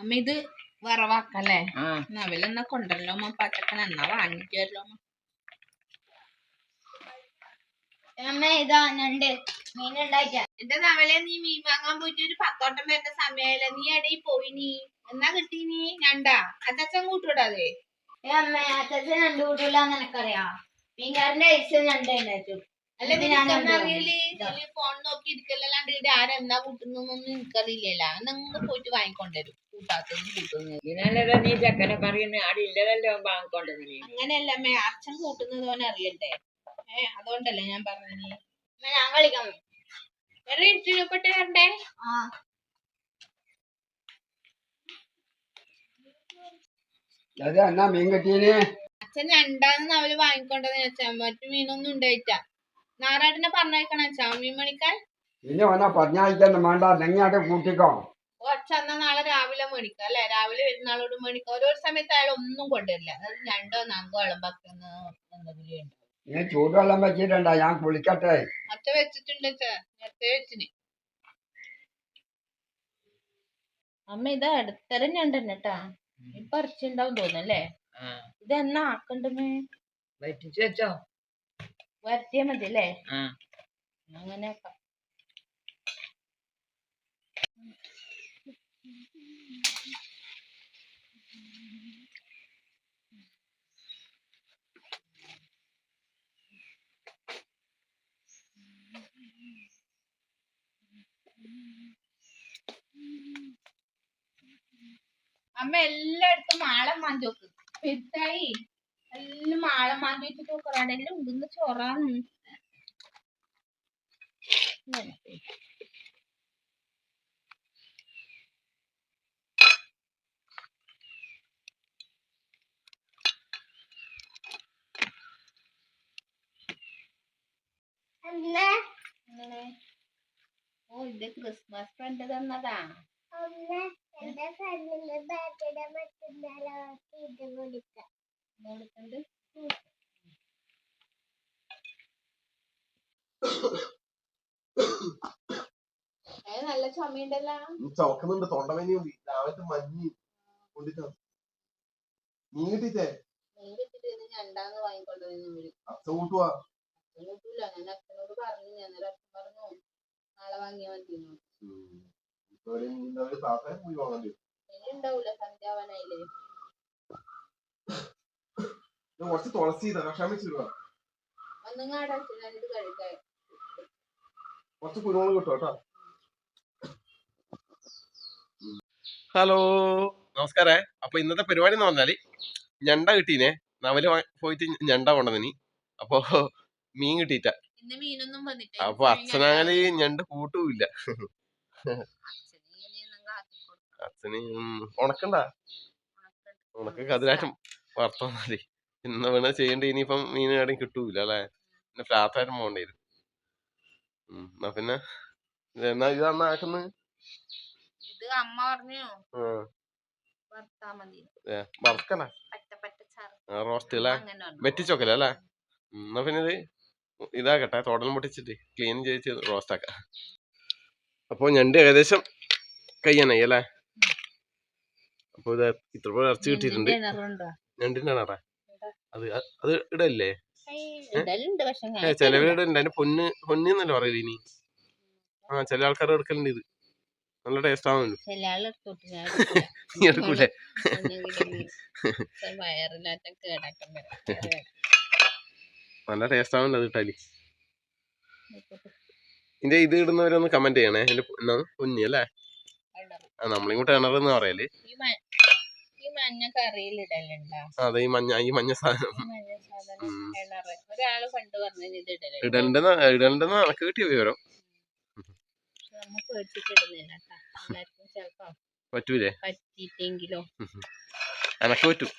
അമ്മ ഇത് വറവാക്കല്ലേ? എന്നാ കൊണ്ടല്ലോ അമ്മ? പച്ചക്കൻ എന്നാ വാങ്ങിക്കല്ലോ അമ്മ. ഇതാ ഞണ്ട്. മീൻ ഉണ്ടാക്കിയ എന്റെ നവലെ നീ മീൻ വാങ്ങാൻ പോയിട്ട് ഒരു പത്തോട്ടം വരുന്ന സമയല്ല നീ എടയിൽ പോയി നീ. എന്നാ കിട്ടി നീ? ഞണ്ടാ. അച്ഛൻ കൂട്ടൂടാതെ ഏ അമ്മ അച്ഛൻ ഞണ്ട് കൂട്ടൂല നിനക്കറിയാ മീൻകാരന്റെ ഐസ് ഞണ്ട് ഉണ്ടായിട്ടു. അല്ല അറിയില്ലേ ഫോൺ നോക്കി ഇരിക്കല്ലാണ്ട് ഇവിടെ ആരെന്താ കൂട്ടുന്നൊന്നും എനിക്കറിയില്ലല്ല നിങ്ങൾ പോയിട്ട് വാങ്ങിക്കൊണ്ടുവരും. കൂട്ടാത്തതും കൂട്ടുന്നത്. നീ ചക്കനെ പറയുന്ന അവിടെ ഇല്ലതല്ലോ വാങ്ങിക്കൊണ്ടത് അങ്ങനെയല്ല അമ്മേ അച്ഛൻ കൂട്ടുന്നത് പോലെ അറിയണ്ടേ? ഏ അതുകൊണ്ടല്ലേ ഞാൻ പറഞ്ഞത് ഞാൻ കളിക്കാം. വേറെ ഇട്ടിട്ട് വരണ്ടേ? ആ. അച്ഛൻ രണ്ടാന്ന് അവർ വാങ്ങിക്കൊണ്ടത് അച്ഛൻ മറ്റു മീനൊന്നും ഉണ്ടായിട്ടാ. നാരായണനെ പറഞ്ഞേക്കണം ചാമ്യം മേടിക്കാൻ മണിക്കാൻ പിന്നെ വന്നാ പറഞ്ഞയക്കൊന്നും വേണ്ട നെങ്ങാട്ട് കൂട്ടിക്കോ അച്ഛൻ എന്നാ നാളെ രാവിലെ മേടിക്കാം അല്ലെ? രാവിലെ വരുന്ന ആളോട് മേടിക്കാം. ഓരോ സമയത്ത് അയാൾ ഒന്നും കൊണ്ടുവരില്ല. അത് രണ്ടോ നാങ്കോ ഇളമ്പാക്കുന്ന എന്തെങ്കിലും ഉണ്ട് നീ ചൂടുവെള്ളം വെച്ചിട്ടുണ്ടാ? ഞാൻ കുളിക്കട്ടെ. അച്ഛ വെച്ചിട്ടുണ്ട് നേരത്തെ വെച്ചിന്. അമ്മ ഇത് അടുത്തരം ഞണ്ടെന്നെ കേട്ടാ ഇപ്പൊ ഇറച്ചിണ്ടാവും തോന്നല്ലേ ഇത് എന്നാ ആക്കണ്ടമേ വെച്ചോ. വരട്ടിയാ മതി അല്ലേ അങ്ങനെ അമ്മ എല്ലായിടത്തും മാളം മാഞ്ചോക്ക് പെരുത്തായി എല്ലാം നോക്കറാണ് എല്ലാം ഉണ്ടെന്ന് ചോറാണ് ഓ ഇത് ക്രിസ്മസ് ഫ്രണ്ട് തന്നതാ. എന്റെ ഫ്രണ്ടിന്റെ ബർത്ത്ഡേ മറ്റന്നാളോ ഇത് കൊടുക്കാം മോളിക്കണ്ട് നല്ല ചുമയുണ്ടല്ലോ. ചവക്കുന്നുണ്ട് തൊണ്ടവേനയും രാവിലത്തെ മഞ്ഞ് കൊണ്ടിട്ട് മീൻ കിട്ടിട്ടേ മീൻ കിട്ടിട്ട് ഇത് ഞണ്ടാന്ന് വാങ്ങിക്കൊണ്ടുവന്നു വിളി അച്ഛൻ കൂട്ടുവാ. അച്ഛൻ കൂട്ടൂല. ഞാൻ അച്ഛനോട് പറഞ്ഞു. ഞാൻ അന്നേരം അച്ഛൻ പറഞ്ഞു നാളെ വാങ്ങിയാ മതി താത്താൻ പോയി വാങ്ങാൻ ഇനി ഉണ്ടാവൂല സന്ധ്യാവനായില്ലേ? ഞാൻ കുറച്ച് തുളസി കഴിക്കാൻ കുറച്ച് കുരുമുളക് കിട്ടും കേട്ടോ. ഹലോ നമസ്കാരേ. അപ്പൊ ഇന്നത്തെ പരിപാടി എന്ന് പറഞ്ഞാൽ ഞണ്ട കിട്ടീനെ. നവൽ പോയിട്ട് ഞണ്ട കൊണ്ടതിന് അപ്പൊ മീൻ കിട്ടിയിട്ട ഇന്ന് മീനൊന്നും വന്നിട്ട് അപ്പൊ അച്ഛനാങ്ങൽ ഞണ്ട് കൂട്ടുമില്ല അച്ഛന് ഉണക്കണ്ട? ഉണക്ക കതിരാശം വറുത്താ മതി. ഇന്ന് വേണ ചെയ്യണ്ട? ഇനിയിപ്പം മീൻ എവിടെയും കിട്ടൂല അല്ലെ? പിന്നെ പ്രാത്താരം പോകേണ്ടി വരും. എന്നാ പിന്നെ? എന്നാ ഇത് അന്ന് ആക്കുന്നത് ഇത് അമ്മ പറഞ്ഞു മതി. റോസ്റ്റ് അല്ലേ? പറഞ്ഞു. വെറ്റിച്ചോക്കല്ലേ അല്ലേ? എന്നാ പിന്നെ ഇത് ഇതാക്കട്ടെ തോടൽ പൊട്ടിച്ചിട്ട് ക്ലീൻ ചെയ്ത് റോസ്റ്റ് ആക്കാം. അപ്പോൾ ഞണ്ട് ഏകദേശം കയ്യാനായി അല്ലേ? അപ്പോൾ ഇത് ഇത്ര പോലെ ഇറച്ചി കിട്ടിയിട്ടുണ്ട്? ഞണ്ടിന്റെ അത് അത് ഇടല്ലേ? ചിലവരുടെ അതിന് പൊന്ന് പൊന്ന് എന്നല്ലേ പറയൽ ഇനി. ആ ചില ആൾക്കാർ എടുക്കലുണ്ട് ഇത്. നല്ല ടേസ്റ്റ് ഞാൻ നീ എടുക്കൂലേ? നല്ല ടേസ്റ്റ് ആവുന്നുണ്ട് അത് ഇട്ടാലി. ഇതിന്റെ ഇത് ഇടുന്നവരൊന്ന് കമന്റ് ചെയ്യണേ. എന്റെ പൊന്നി അല്ലേ? ആ നമ്മളിങ്ങോട്ട് കിണറെന്ന് പറയൽ. മഞ്ഞ കറിയിൽ ഇടലുണ്ടോ? അതെ ഈ മഞ്ഞ ഈ മഞ്ഞ സാധനം. മഞ്ഞ സാധനം ഉം. കിണറ് ഒരാൾ പണ്ട് പറഞ്ഞത് ഇത് ഇടലുണ്ട് ഇടണ്ടെന്ന് ഇടണ്ടെന്ന് എനക്ക് കിട്ടിയ വിവരം. നമ്മ പേടിച്ചിട്ടിടുന്നില്ല എല്ലാവർക്കും ചിലപ്പോ പറ്റൂലേ? പറ്റിയിട്ടെങ്കിലോ? എനക്ക് പറ്റും.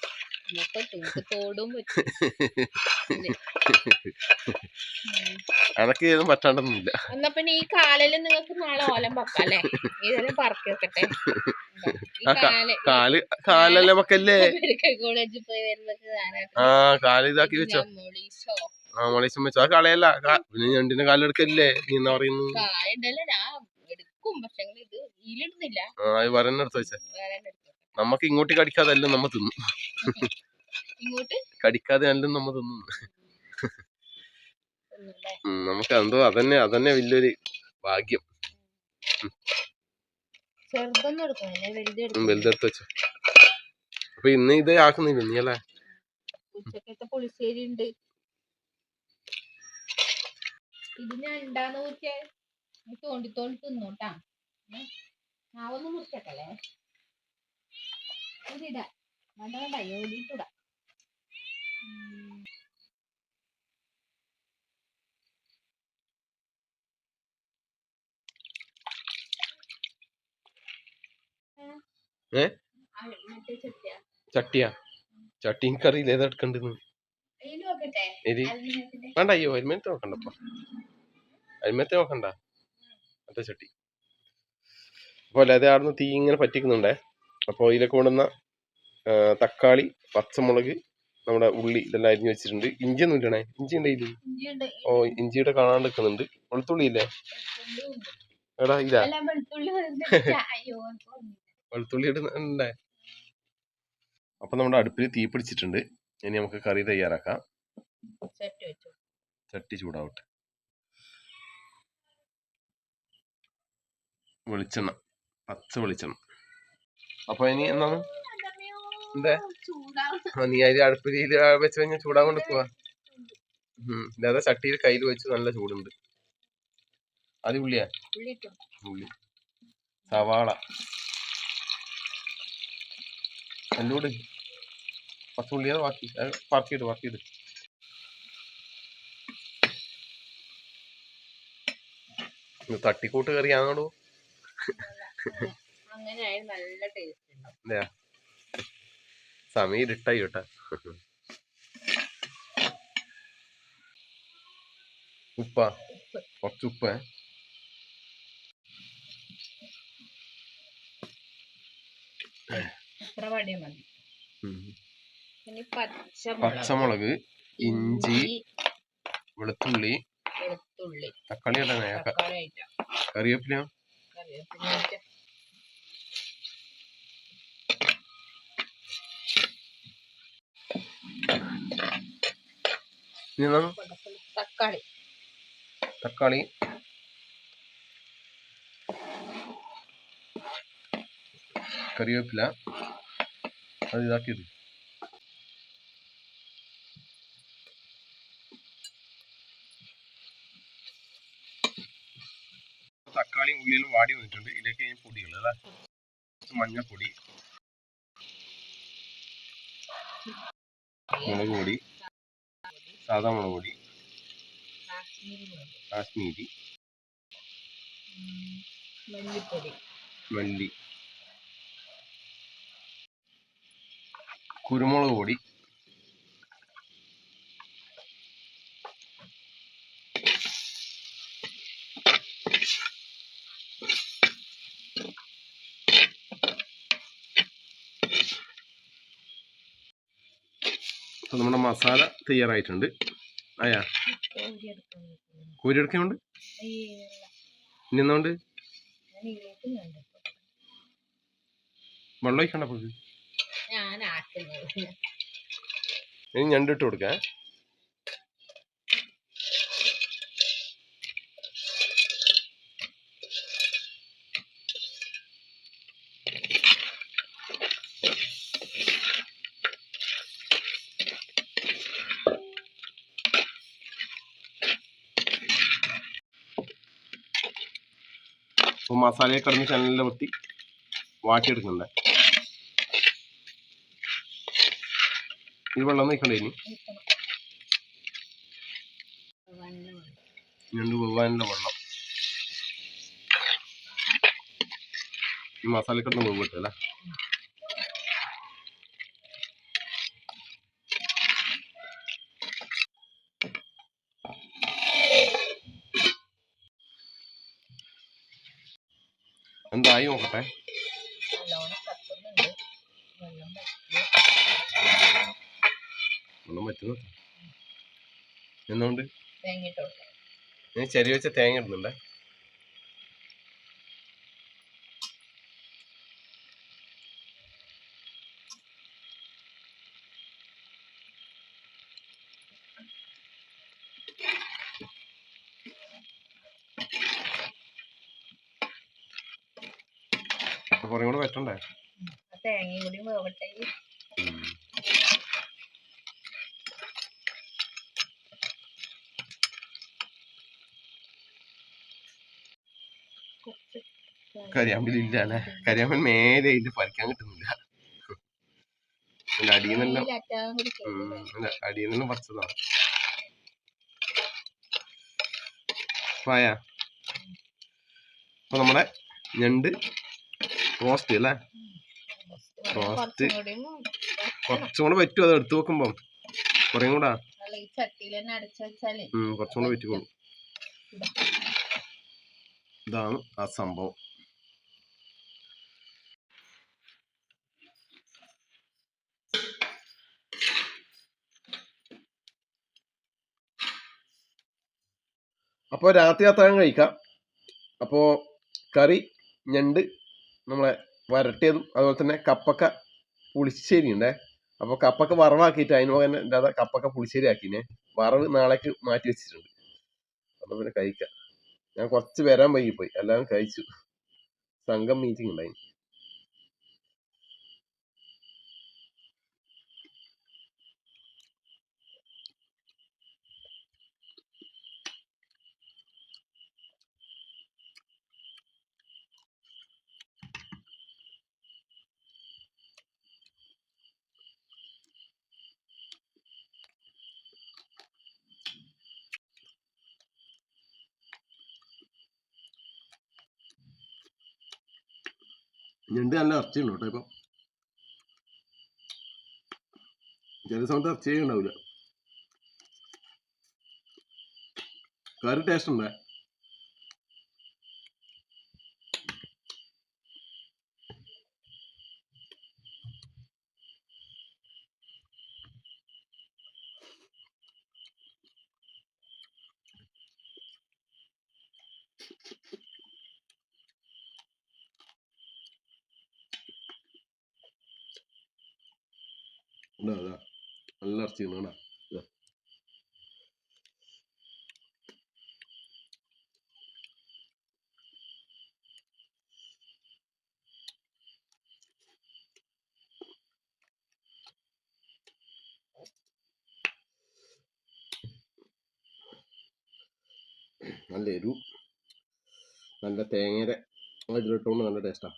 എനക്ക് ഇതൊന്നും പറ്റാണ്ടൊന്നുമില്ല. എന്നാ പിന്നെ ഈ കാലിൽ നിങ്ങൾക്ക് നാളെ ഓലം വെക്കാം അല്ലേ? ഇതെല്ലാം പറക്കി വെക്കട്ടെ. കാൽ കാൽ കാലല്ലേ മെഡിക്കൽ കോളേജിൽ പോയി വരുമ്പോ ആ കാൽ ഇതാക്കി വെച്ചോ. ആ മളീശം വെച്ചോ. ആ കളയല്ല. പിന്നെ ഞണ്ടിന്റെ കാലെടുക്കല്ലേ നീ എന്നാ പറയുന്നു? കാലുണ്ടല്ലോ ഞാൻ എടുക്കും. പക്ഷെ ഇത് ഇതിലിടുന്നില്ല. ആ അത് വരന്നെടുത്ത് വെച്ചേ. നമുക്ക് ഇങ്ങോട്ട് കടിക്കാതെ എല്ലാം നമ്മ തിന്നു. കടിക്കാതെ എല്ലാം നമ്മ തിന്നു. നമുക്ക് എന്തോ അതന്നെ അതന്നെ വലിയൊരു ഭാഗ്യം. വലുതെടുത്ത് വെച്ചോ. അപ്പൊ ഇന്ന് ഇത് ആക്കുന്നില്ല നീ അല്ലേ? ഉച്ചക്കത്തെ പുളിശ്ശേരി ഉണ്ട്. ഇത് ഞാൻ ഉണ്ടാന്ന് ഇത് തോണ്ടി തോണ്ടി തിന്നോട്ടാ. ആവൊന്നും മുറിച്ചേക്കല്ലേ ഇതിടാ വേണ്ട വേണ്ട ഓടിയിട്ടിടാ ഏ? ചട്ടിയാ. ചട്ടി എനിക്കറിയില്ല. ഏതാ എടുക്കണ്ടെന്ന്? വേണ്ട അയ്യോ ഹെൽമെറ്റ് നോക്കണ്ടപ്പ. ഹെൽമെറ്റ് നോക്കണ്ട. മറ്റേ ചട്ടി. അപ്പോൾ അല്ലാതെ ആടുന്ന് തീ ഇങ്ങനെ പറ്റിക്കുന്നുണ്ടേ? അപ്പോൾ ഇതിലേക്ക് കൊണ്ടുവന്ന തക്കാളി പച്ചമുളക് നമ്മുടെ ഉള്ളി ഇതെല്ലാം അരിഞ്ഞു വെച്ചിട്ടുണ്ട്. ഇഞ്ചി ഒന്നും ഇല്ലണേ ഇഞ്ചി ഉണ്ടേ ഇതിൽ ഓ ഇഞ്ചിയുടെ കാണാണ്ട് നിൽക്കുന്നുണ്ട്. വെളുത്തുള്ളി ഇല്ലേ? എടാ ഇതാ. വെളുത്തുള്ളി ഇടുന്നുണ്ടേ അപ്പൊ നമ്മുടെ അടുപ്പിൽ തീ പിടിച്ചിട്ടുണ്ട്. ഇനി നമുക്ക് കറി തയ്യാറാക്കാം. ചട്ടി ചൂടാവട്ടെ. വെളിച്ചെണ്ണ. പച്ച വെളിച്ചെണ്ണ. അപ്പൊ ഇനി എന്താണ്? എന്തേ? നീ അതിൽ അടുപ്പിൽ വെച്ച് കഴിഞ്ഞാൽ ചൂടാ കൊണ്ട് പോവാ. ഉം ഇല്ലാതെ ചട്ടിയിൽ കയ്യിൽ വെച്ച് നല്ല ചൂടുണ്ട്. അത് ഉള്ളിയാ ഉള്ളി. ഉള്ളി സവാള എല്ലൂട് പത്ത് ഉള്ളിയത് ബാക്കി അത് പറക്കിയിട്ട് പറക്കിയിട്ട് തട്ടിക്കൂട്ട് കറിയാണോ അങ്ങനെ ആയാലും നല്ല ടേസ്റ്റ് ഉണ്ടാവും സമയം ഇരുട്ടായി കേട്ടാ. ഉപ്പ കുറച്ച് ഉപ്പ. പച്ചമുളക്. ഇഞ്ചി വെളുത്തുള്ളി. തക്കാളി ഇടണേ. കറിവേപ്പില ഇനി തക്കാളി. തക്കാളി. കറിവേപ്പില. അത് ഇതാക്കിയത് തക്കാളിയും ഉള്ളിലും വാടി വന്നിട്ടുണ്ട്. ഇതിലേക്ക് ഞാൻ പൊടികൾ അതാ മഞ്ഞപ്പൊടി മുളക് പൊടി സാധാ മുളക് പൊടി. കാശ്മീരി മല്ലി. കുരുമുളക് പൊടി. അപ്പൊ നമ്മുടെ മസാല തയ്യാറായിട്ടുണ്ട്. ആയാ? കോരി എടുക്കുന്നുണ്ട് ഇനി. വെള്ളം ഒഴിക്കണ്ട ഇനി ഞണ്ടിട്ട് കൊടുക്കാം. അപ്പൊ മസാലയെ കിടന്ന് ചനലിലെ വെട്ടി വാട്ടിയെടുക്കണ്ട ഈ വെള്ളം നീക്കണ്ടേ ഇനി? രണ്ട് വെവ്വാനിന്റെ വെള്ളം. ഈ മസാല കിടന്ന് വെവ്വട്ടെ അല്ലേ? നോക്കട്ടെ പറ്റുന്നു. കൊടുക്കാം. ഞാൻ ചെറിയ വെച്ച തേങ്ങ ഇടുന്നുണ്ടേ കുറേ കൂടെ വെട്ടണ്ടേ ആ തേങ്ങയും കൂടി വേവട്ടെ കരിയാമ്പിലില്ല അല്ലെ കരിയാമ്പൻ മേലെ ഇതിന്റെ പറിക്കാൻ കിട്ടുന്നില്ല. അതിന്റെ അടിയിൽ നിന്നെല്ലാം അറ്റാൻ കുടിക്കും അല്ല അടിയിൽ നിന്നെല്ലാം പറിച്ചതാ. പായ അപ്പൊ നമ്മുടെ ഞണ്ട് റോസ്റ്റ് അല്ലേ? റോസ്റ്റ് കുറച്ചും കൂടി പറ്റും അത് എടുത്തു വെക്കുമ്പോ? കുറേ കൂടാ. കുറച്ചും കൂടെ പറ്റിക്കോളൂ ഇതാണ് ആ സംഭവം. അപ്പോൾ രാത്രി അത്താഴം കഴിക്കാം. അപ്പോൾ കറി ഞണ്ട് നമ്മളെ വരട്ടിയതും അതുപോലെ തന്നെ കപ്പക്ക പുളിശ്ശേരി ഉണ്ടേ അപ്പോൾ കപ്പക്ക വറവാക്കിയിട്ട് അതിന് പോകാൻ എന്താ കപ്പക്ക പുളിശ്ശേരി ആക്കിനെ വറവ് നാളേക്ക് മാറ്റി വെച്ചിട്ടുണ്ട്. അപ്പോൾ പിന്നെ കഴിക്കാം. ഞാൻ കുറച്ച് വരാൻ വൈകിപ്പോയി. എല്ലാവരും കഴിച്ചു. സംഘം മീറ്റിംഗ് ഉണ്ടായി ഞണ്ട് നല്ല ഇറച്ചിയുണ്ട് കേട്ടോ ഇപ്പം. ചില സമയത്ത് ഇറച്ചി ഉണ്ടാവില്ല. കറി ടേസ്റ്റ് ഉണ്ടേ? ഉണ്ടോ നല്ല ഇറച്ചി ഇതാ. നല്ല എരു നല്ല തേങ്ങയുടെ ഇതിലിട്ടുകൊണ്ട് നല്ല ടേസ്റ്റാ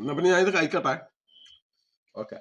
എന്നാ പിന്നെ ഞാൻ ഇത് കഴിക്കട്ടെ. ഓക്കെ.